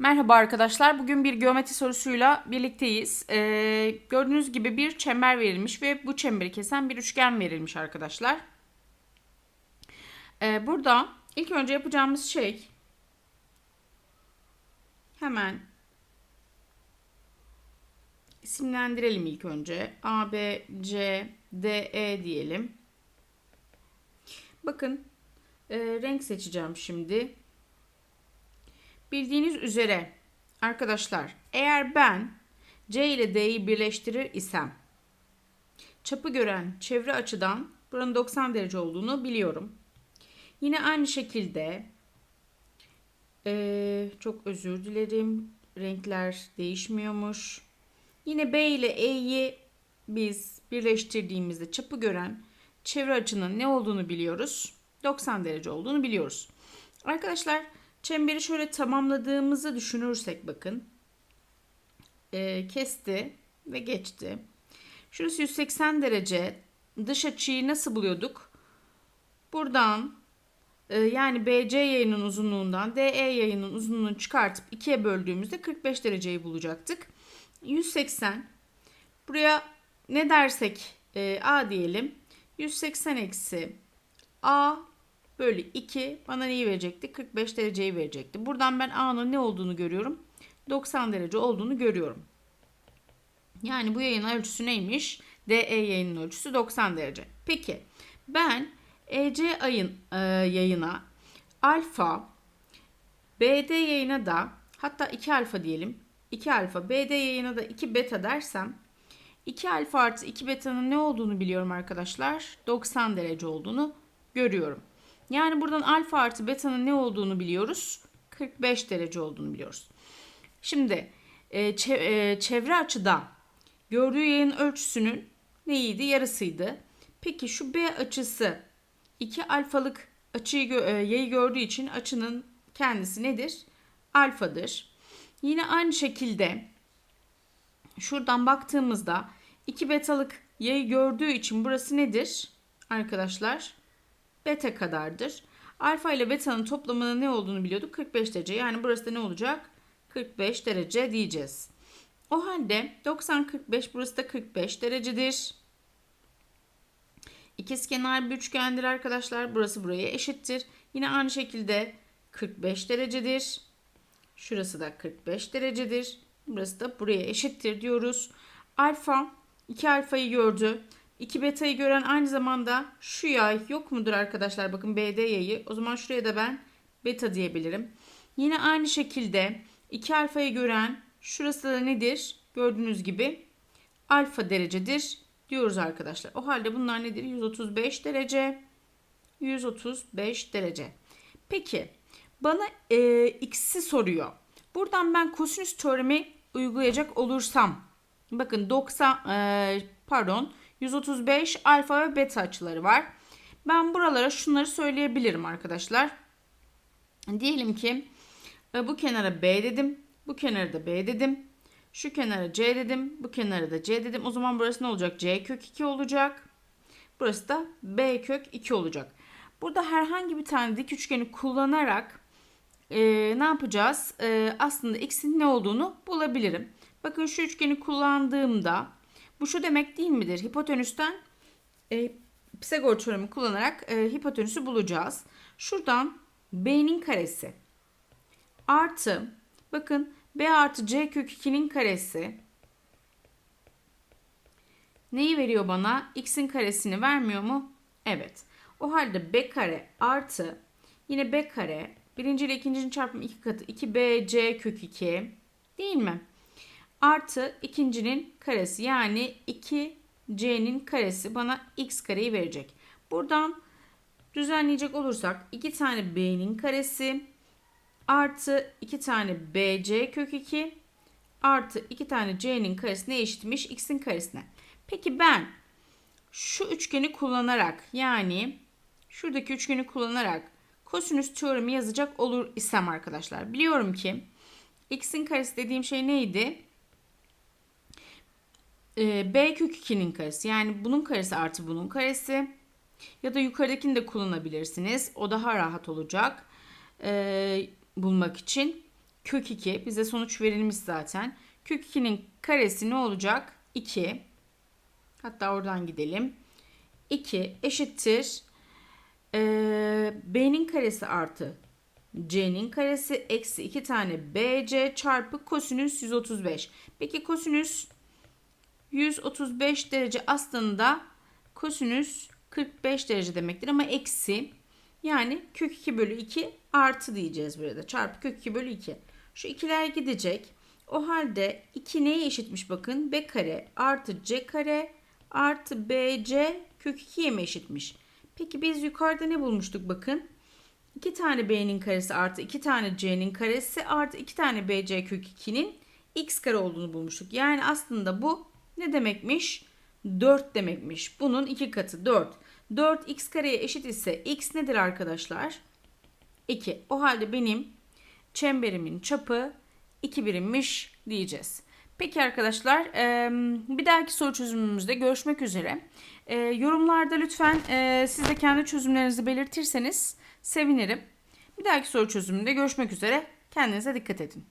Merhaba arkadaşlar. Bugün bir geometri sorusuyla birlikteyiz. Ee, gördüğünüz gibi bir çember verilmiş ve bu çemberi kesen bir üçgen verilmiş arkadaşlar. Ee, burada ilk önce yapacağımız şey hemen isimlendirelim ilk önce. A, B, C, D, E diyelim. Bakın e, renk seçeceğim şimdi. Bildiğiniz üzere arkadaşlar eğer ben C ile D'yi birleştirir isem çapı gören çevre açıdan buranın 90 derece olduğunu biliyorum. Yine aynı şekilde ee, çok özür dilerim renkler değişmiyormuş. Yine B ile E'yi biz birleştirdiğimizde çapı gören çevre açının ne olduğunu biliyoruz. 90 derece olduğunu biliyoruz. Arkadaşlar Çemberi şöyle tamamladığımızı düşünürsek bakın. E, kesti ve geçti. Şurası 180 derece. Dış açıyı nasıl buluyorduk? Buradan e, yani BC yayının uzunluğundan DE yayının uzunluğunu çıkartıp ikiye böldüğümüzde 45 dereceyi bulacaktık. 180. Buraya ne dersek e, A diyelim. 180 eksi A bölü 2 bana neyi verecekti? 45 dereceyi verecekti. Buradan ben A'nın ne olduğunu görüyorum? 90 derece olduğunu görüyorum. Yani bu yayın ölçüsü neymiş? DE yayının ölçüsü 90 derece. Peki ben EC ayın e, yayına alfa BD yayına da hatta 2 alfa diyelim. 2 alfa BD yayına da 2 beta dersem 2 alfa artı 2 beta'nın ne olduğunu biliyorum arkadaşlar. 90 derece olduğunu görüyorum. Yani buradan alfa artı beta'nın ne olduğunu biliyoruz. 45 derece olduğunu biliyoruz. Şimdi e, e, çevre açıda gördüğü yayın ölçüsünün neydi? Yarısıydı. Peki şu B açısı 2 alfalık açıyı e, yayı gördüğü için açının kendisi nedir? Alfadır. Yine aynı şekilde şuradan baktığımızda 2 betalık yayı gördüğü için burası nedir? Arkadaşlar beta kadardır. Alfa ile beta'nın toplamının ne olduğunu biliyorduk. 45 derece. Yani burası da ne olacak? 45 derece diyeceğiz. O halde 90 45 burası da 45 derecedir. İkizkenar bir üçgendir arkadaşlar. Burası buraya eşittir. Yine aynı şekilde 45 derecedir. Şurası da 45 derecedir. Burası da buraya eşittir diyoruz. Alfa 2 alfayı gördü. 2 beta'yı gören aynı zamanda şu yay yok mudur arkadaşlar? Bakın BD yayı. O zaman şuraya da ben beta diyebilirim. Yine aynı şekilde 2 alfayı gören şurası da nedir? Gördüğünüz gibi alfa derecedir diyoruz arkadaşlar. O halde bunlar nedir? 135 derece. 135 derece. Peki bana e, x'i soruyor. Buradan ben kosinüs teoremi uygulayacak olursam bakın 90 e, pardon 135 alfa ve beta açıları var. Ben buralara şunları söyleyebilirim arkadaşlar. Diyelim ki e, bu kenara B dedim. Bu kenara da B dedim. Şu kenara C dedim. Bu kenara da C dedim. O zaman burası ne olacak? C kök 2 olacak. Burası da B kök 2 olacak. Burada herhangi bir tane dik üçgeni kullanarak e, ne yapacağız? E, aslında x'in ne olduğunu bulabilirim. Bakın şu üçgeni kullandığımda bu şu demek değil midir? Hipotenüsten e, Pisagor teoremi kullanarak e, hipotenüsü bulacağız. Şuradan B'nin karesi artı bakın B artı C kök 2'nin karesi neyi veriyor bana? X'in karesini vermiyor mu? Evet. O halde B kare artı yine B kare birinci ile ikincinin çarpımı iki katı 2BC kök 2 değil mi? Artı ikincinin karesi yani 2c'nin karesi bana x kareyi verecek. Buradan düzenleyecek olursak 2 tane b'nin karesi artı 2 tane bc kök 2 artı 2 tane c'nin karesi ne eşitmiş x'in karesine. Peki ben şu üçgeni kullanarak yani şuradaki üçgeni kullanarak kosinüs teoremi yazacak olur isem arkadaşlar. Biliyorum ki x'in karesi dediğim şey neydi? E, b kök 2'nin karesi yani bunun karesi artı bunun karesi ya da yukarıdakini de kullanabilirsiniz. O daha rahat olacak e, bulmak için. kök 2 bize sonuç verilmiş zaten. Kök 2'nin karesi ne olacak? 2. Hatta oradan gidelim. 2 eşittir. Ee, B'nin karesi artı C'nin karesi eksi 2 tane BC çarpı kosinüs 135. Peki kosinüs 135 derece aslında kosinüs 45 derece demektir ama eksi yani kök 2 bölü 2 artı diyeceğiz burada çarpı kök 2 bölü 2. Şu ikiler gidecek. O halde 2 neye eşitmiş bakın? B kare artı C kare artı BC kök 2'ye mi eşitmiş? Peki biz yukarıda ne bulmuştuk bakın? 2 tane B'nin karesi artı 2 tane C'nin karesi artı 2 tane BC kök 2'nin x kare olduğunu bulmuştuk. Yani aslında bu ne demekmiş? 4 demekmiş. Bunun iki katı 4. 4 x kareye eşit ise x nedir arkadaşlar? 2. O halde benim çemberimin çapı 2 birimmiş diyeceğiz. Peki arkadaşlar bir dahaki soru çözümümüzde görüşmek üzere. Yorumlarda lütfen siz de kendi çözümlerinizi belirtirseniz sevinirim. Bir dahaki soru çözümünde görüşmek üzere. Kendinize dikkat edin.